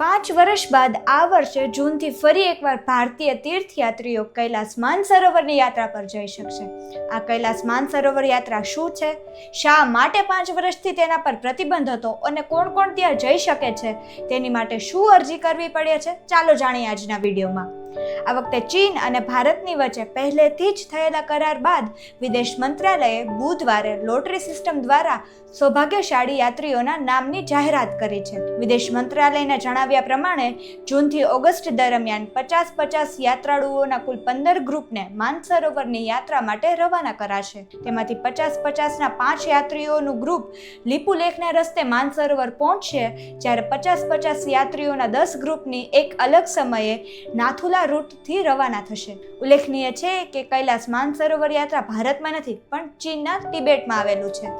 પાંચ વર્ષ બાદ આ વર્ષે જૂનથી ફરી એકવાર ભારતીય તીર્થયાત્રીઓ કૈલાસ માનસરોવરની યાત્રા પર જઈ શકશે. આ કૈલાસ માનસરોવર યાત્રા શું છે? શા માટે પાંચ વર્ષથી તેના પર પ્રતિબંધ હતો અને કોણ કોણ ત્યાં જઈ શકે છે? તેની માટે શું અરજી કરવી પડે છે? ચાલો જાણીએ આજના વિડીયોમાં. આ વખતે ચીન અને ભારતની વચ્ચે પહેલેથી જ થયેલા કરાર બાદ વિદેશ મંત્રાલયે બુધવારે લોટરી સિસ્ટમ દ્વારા સૌભાગ્યશાળી યાત્રીઓના નામની જાહેરાત કરી છે. વિદેશ મંત્રાલયના જણાવ્યા પ્રમાણે, જૂનથી ઓગસ્ટ દરમિયાન પચાસ પચાસ યાત્રાળુઓના કુલ પંદર ગ્રુપને માનસરોવરની યાત્રા માટે રવાના કરાશે. તેમાંથી પચાસ પચાસના પાંચ યાત્રીઓનું ગ્રુપ લિપુલેખના રસ્તે માનસરોવર પહોંચશે, જ્યારે પચાસ પચાસ યાત્રીઓના દસ ગ્રુપની એક અલગ સમયે નાથુલા રૂટથી રવાના થશે. ઉલ્લેખનીય છે કે કૈલાસ માનસરોવર યાત્રા ભારતમાં નથી, પણ ચીનના તિબેટમાં આવેલું છે.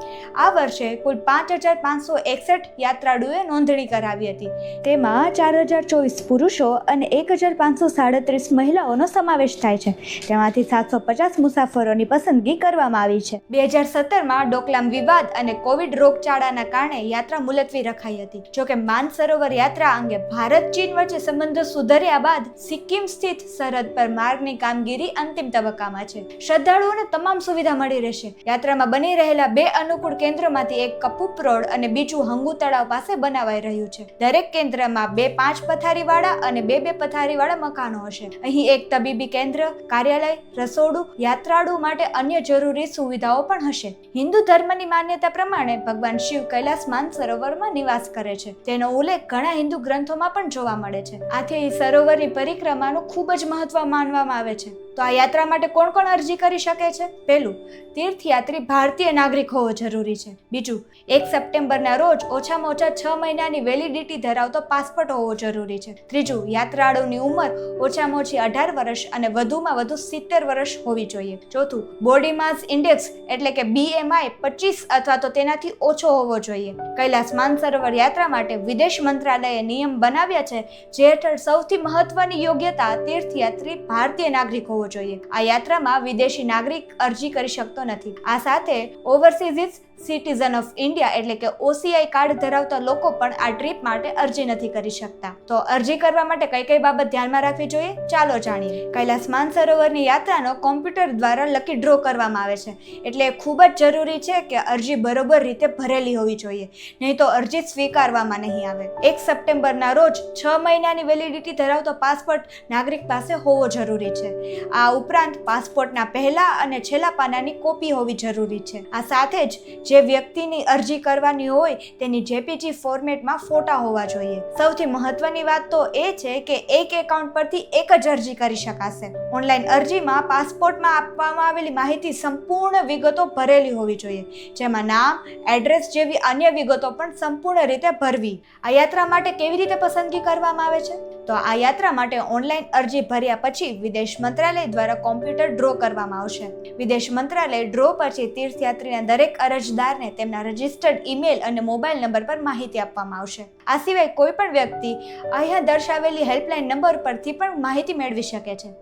આ વર્ષે કુલ પાંચ હજાર પાંચસો એકસઠ યાત્રાળુએ નોંધણી કરાવી હતી. તેમાં ચાર હજાર ચોવીસ પુરુષો અને એક હજાર પાંચસો સાડત્રીસ મહિલાઓનો સમાવેશ થાય છે. તેમાંથી સાતસો પચાસ મુસાફરોની પસંદગી કરવામાં આવી છે. બે હજાર સત્તરમાં ડોકલામ વિવાદ અને કોવિડ રોગચાળાના કારણે યાત્રા મુલતવી રખાઈ હતી. જોકે માનસરોવર યાત્રા અંગે ભારત ચીન વચ્ચે સંબંધો સુધર્યા બાદ સિક્કિમ સ્થિત સરહદ પર માર્ગની કામગીરી અંતિમ તબક્કામાં છે. શ્રદ્ધાળુઓને તમામ સુવિધા મળી રહેશે. યાત્રામાં બની રહેલા બે અનુકૂળ કેન્દ્રોમાંથી એક કપૂપ રોડ અને બીજું હંગુ તળાવ પાસે બનાવાઈ રહ્યું છે. દરેક કેન્દ્રમાં બે પાંચ પથારીવાળા અને બે બે પથારીવાળા મકાનો હશે. અહીં એક તબીબી કેન્દ્ર, કાર્યાલય, રસોડું, યાત્રાળુ માટે અન્ય જરૂરી સુવિધાઓ પણ હશે. હિન્દુ ધર્મની માન્યતા પ્રમાણે ભગવાન શિવ કૈલાસ માનસરોવરમાં નિવાસ કરે છે. તેનો ઉલ્લેખ ઘણા હિન્દુ ગ્રંથોમાં પણ જોવા મળે છે. આથી સરોવરની પરિક્રમાનું ખૂબ જ મહત્વ માનવામાં આવે છે. તો આ યાત્રા માટે કોણ કોણ અરજી કરી શકે છે? પહેલું, તીર્થયાત્રી ભારતીય નાગરિક હોવો જરૂરી છે. બીજું, એક સપ્ટેમ્બરના રોજ ઓછામાં ઓછા છ મહિનાની વેલિડિટી ધરાવતો પાસપોર્ટ હોવો જરૂરી છે. ત્રીજું, યાત્રાળુની ઉંમર ઓછામાં ઓછી અઢાર વર્ષ અને વધુમાં વધુ સિત્તેર વર્ષ હોવી જોઈએ. ચોથું, બોડી માસ ઇન્ડેક્સ એટલે કે બીએમઆઈ પચીસ અથવા તો તેનાથી ઓછો હોવો જોઈએ. કૈલાસ માનસરોવર યાત્રા માટે વિદેશ મંત્રાલયે નિયમ બનાવ્યા છે, જે હેઠળ સૌથી મહત્વની યોગ્યતા તીર્થયાત્રી ભારતીય નાગરિક હોવો જોઈએ. આ યાત્રામાં વિદેશી નાગરિક અરજી કરી શકતો નથી. આ સાથે ઓવરસીઝ સિટીઝન ઓફ ઇન્ડિયા એટલે કે ઓસીઆઈ કાર્ડ ધરાવતા લોકો પણ આ ટ્રીપ માટે અરજી નથી કરી શકતા. તો અરજી કરવા માટે કઈ કઈ બાબત ધ્યાનમાં રાખવી જોઈએ? ચાલો જાણીએ. કૈલાસ માનસરોવરની યાત્રાનો કોમ્પ્યુટર દ્વારા લકી ડ્રો કરવામાં આવે છે. એટલે ખૂબ જ જરૂરી છે કે અરજી બરોબર રીતે ભરેલી હોવી જોઈએ. નહીં તો અરજી સ્વીકારવામાં નહીં આવે. એક સપ્ટેમ્બરના રોજ છ મહિનાની વેલિડિટી ધરાવતો પાસપોર્ટ નાગરિક પાસે હોવો જરૂરી છે. આ ઉપરાંત પાસપોર્ટના પહેલા અને છેલ્લા પાનાની કોપી હોવી જરૂરી છે. આ સાથે જ જે વ્યક્તિની અરજી કરવાની હોય તેની જેપીજી ફોર્મેટમાં ફોટા હોવા જોઈએ. સૌથી મહત્વની વાત તો એ છે કે એક એકાઉન્ટ પરથી એક જ અરજી કરી શકાશે. ઓનલાઈન અરજીમાં પાસપોર્ટમાં આપવામાં આવેલી માહિતી સંપૂર્ણ વિગતો ભરેલી હોવી જોઈએ. જેમાં નામ, એડ્રેસ જેવી અન્ય વિગતો પણ સંપૂર્ણ રીતે ભરવી. આ યાત્રા માટે કેવી રીતે પસંદગી કરવામાં આવે છે? તો આ યાત્રા માટે ઓનલાઈન અરજી ભર્યા પછી વિદેશ મંત્રાલય દ્વારા કોમ્પ્યુટર ડ્રો કરવામાં આવશે. વિદેશ મંત્રાલય ડ્રો પછી તીર્થયાત્રીના દરેક અરજદારને તેમના રજિસ્ટર્ડ ઈમેલ અને મોબાઈલ નંબર પર માહિતી આપવામાં આવશે. આ સિવાય કોઈ પણ વ્યક્તિ અહીંયા દર્શાવેલી હેલ્પલાઇન નંબર પરથી પણ માહિતી મેળવી શકે છે.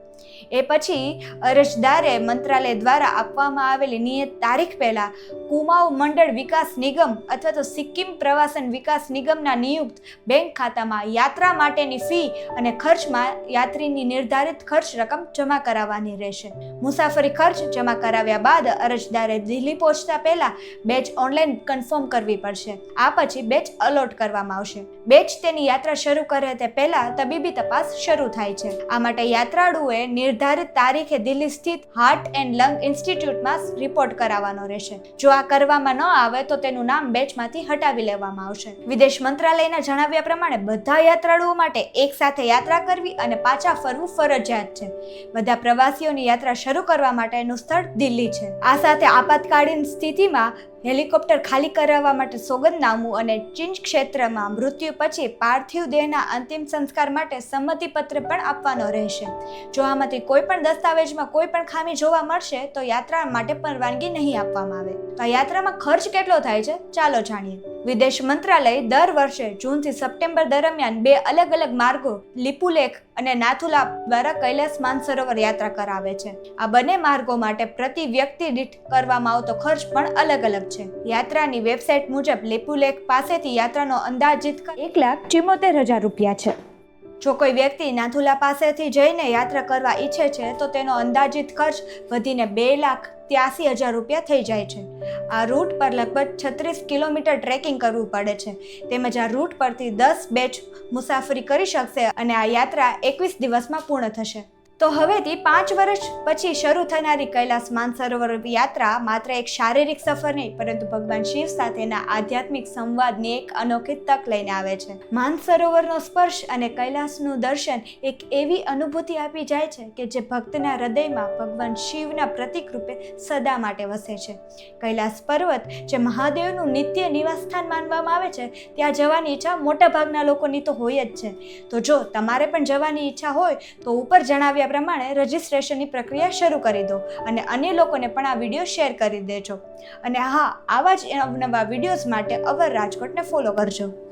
એ પછી અરજદારે મંત્રાલય દ્વારા આપવામાં આવેલી નિયત તારીખ પહેલા કુમાઉ મંડળ વિકાસ નિગમ અથવા તો સિક્કિમ પ્રવાસન વિકાસ નિગમના નિયુક્ત બેંક ખાતામાં યાત્રા માટેની ફી અને ખર્ચમાં યાત્રીની નિર્ધારિત ખર્ચ રકમ જમા કરાવવાની રહેશે. મુસાફરી ખર્ચ જમા કરાવ્યા બાદ અરજદારે દિલ્હી પહોંચતા પહેલા બેચ ઓનલાઈન કન્ફર્મ કરવી પડશે. આ પછી બેચ અલોટ કરવામાં આવશે. બેચ તેની યાત્રા શરૂ કરે તે પહેલા તબીબી તપાસ શરૂ થાય છે. આ માટે યાત્રાળુએ નિર્ધારિત તારીખે દિલ્હી સ્થિત હાર્ટ એન્ડ લંગ ઇન્સ્ટિટ્યૂટમાં રિપોર્ટ કરાવવાનો રહેશે. જો આ કરવામાં ન આવે તો તેનું નામ બેચમાંથી હટાવી લેવામાં આવશે. વિદેશ મંત્રાલયના જણાવ્યા પ્રમાણે બધા યાત્રાળુઓ માટે એક સાથે યાત્રા કરવી અને પાછા ફરવું ફરજિયાત છે. બધા પ્રવાસીઓની યાત્રા શરૂ કરવા માટેનું સ્થળ દિલ્હી છે. આ સાથે આપાતકાલીન સ્થિતિમાં હેલિકોપ્ટર ખાલી કરાવવા માટે સોગંદનામું અને ચિંચ ક્ષેત્રમાં મૃત્યુ પછી પાર્થિવ દેહના અંતિમ સંસ્કાર માટે સંમતિપત્ર પણ આપવાનો રહેશે. જો આમાંથી કોઈ પણ દસ્તાવેજમાં કોઈ પણ ખામી જોવા મળશે, તો યાત્રા માટે પરવાનગી નહીં આપવામાં આવે. તો આ યાત્રામાં ખર્ચ કેટલો થાય છે? ચાલો જાણીએ. વિદેશ મંત્રાલય દર વર્ષે જૂનથી સપ્ટેમ્બર દરમિયાન બે અલગ અલગ માર્ગો લિપુલેખ અને નાથુલા દ્વારા કૈલાસ માનસરોવર યાત્રા કરાવે છે. આ બંને માર્ગો માટે પ્રતિ વ્યક્તિ દીઠ કરવામાં આવતો ખર્ચ પણ અલગ અલગ છે. યાત્રાની વેબસાઇટ મુજબ લિપુલેખ પાસેથી યાત્રાનો અંદાજિત એક લાખ ચુમ્મોતેર હજાર રૂપિયા છે. જો કોઈ વ્યક્તિ નાથુલા પાસેથી જઈને યાત્રા કરવા ઈચ્છે છે, તો તેનો અંદાજિત ખર્ચ વધીને બે લાખ ત્યાસી હજાર રૂપિયા થઈ જાય છે. આ રૂટ પર લગભગ છત્રીસ કિલોમીટર ટ્રેકિંગ કરવું પડે છે. તેમજ આ રૂટ પરથી દસ બેચ મુસાફરી કરી શકશે અને આ યાત્રા એકવીસ દિવસમાં પૂર્ણ થશે. તો હવેથી પાંચ વર્ષ પછી શરૂ થનારી કૈલાસ માનસરોવર યાત્રા માત્ર એક શારીરિક સફર નહીં, પરંતુ ભગવાન શિવ સાથેના આધ્યાત્મિક સંવાદની એક અનોખી તક લઈને આવે છે. માનસરોવરનો સ્પર્શ અને કૈલાસનું દર્શન એક એવી અનુભૂતિ આપી જાય છે કે જે ભક્તના હૃદયમાં ભગવાન શિવના પ્રતિક રૂપે સદા માટે વસે છે. કૈલાસ પર્વત, જે મહાદેવનું નિત્ય નિવાસસ્થાન માનવામાં આવે છે, ત્યાં જવાની ઈચ્છા મોટાભાગના લોકોની તો હોય જ છે. તો જો તમારે પણ જવાની ઈચ્છા હોય, તો ઉપર જણાવ્યા પ્રમાણે રજિસ્ટ્રેશનની પ્રક્રિયા શરૂ કરી દો અને અન્ય લોકોને પણ આ વીડિયો શેર કરી દેજો. અને હા, આવા જ નવા વિડીયોઝ માટે અવર રાજકોટને ફોલો કરજો.